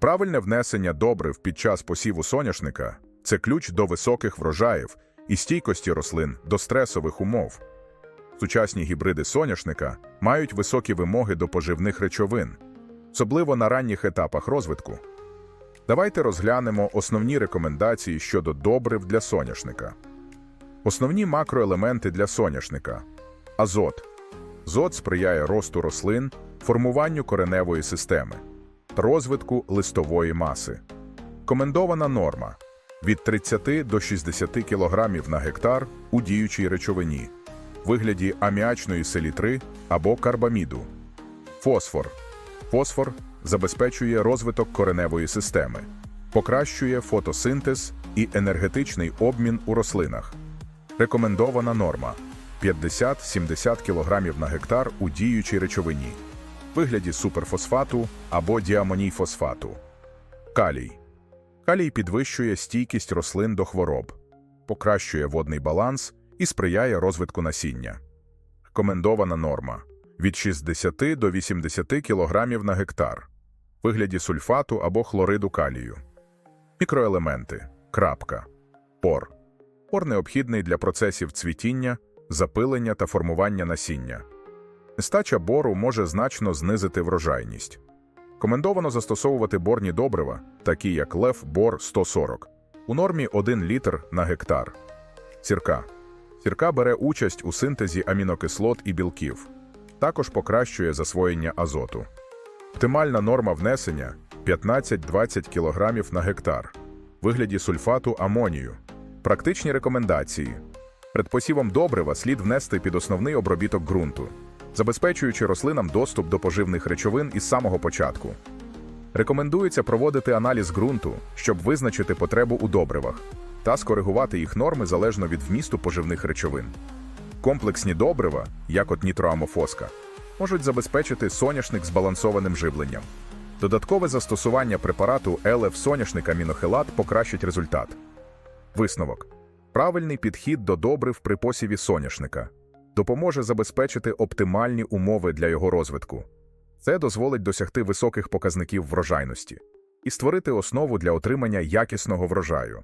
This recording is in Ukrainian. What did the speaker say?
Правильне внесення добрив під час посіву соняшника це ключ до високих врожаїв і стійкості рослин до стресових умов. Сучасні гібриди соняшника мають високі вимоги до поживних речовин, особливо на ранніх етапах розвитку. Давайте розглянемо основні рекомендації щодо добрив для соняшника. Основні макроелементи для соняшника азот. Азот сприяє росту рослин, формуванню кореневої системи розвитку листової маси. Комендована норма від 30 до 60 кг на гектар у діючій речовині, вигляді аміачної селітри або карбаміду. Фосфор. Фосфор забезпечує розвиток кореневої системи, покращує фотосинтез і енергетичний обмін у рослинах. Рекомендована норма 50-70 кг на гектар у діючій речовині, вигляді суперфосфату або діамонійфосфату. Калій. Калій підвищує стійкість рослин до хвороб, покращує водний баланс і сприяє розвитку насіння. Рекомендована норма від 60 до 80 кг на гектар, вигляді сульфату або хлориду калію. Мікроелементи. Крапка. Пор. Пор необхідний для процесів цвітіння, запилення та формування насіння. Нестача бору може значно знизити врожайність. Рекомендовано застосовувати борні добрива, такі як лев бор 140, у нормі 1 літр на гектар. Сірка. Сірка бере участь у синтезі амінокислот і білків, також покращує засвоєння азоту. Оптимальна норма внесення 15-20 кг на гектар, вигляді сульфату амонію. Практичні рекомендації. Перед посівом добрива слід внести під основний обробіток ґрунту, забезпечуючи рослинам доступ до поживних речовин із самого початку. Рекомендується проводити аналіз ґрунту, щоб визначити потребу у добривах та скоригувати їх норми залежно від вмісту поживних речовин. Комплексні добрива, як от нітроамофоска, можуть забезпечити соняшник збалансованим живленням. Додаткове застосування препарату ЛФ соняшник амінохелат покращить результат. Висновок. Правильний підхід до добрив при посіві соняшника допоможе забезпечити оптимальні умови для його розвитку. Це дозволить досягти високих показників врожайності і створити основу для отримання якісного врожаю.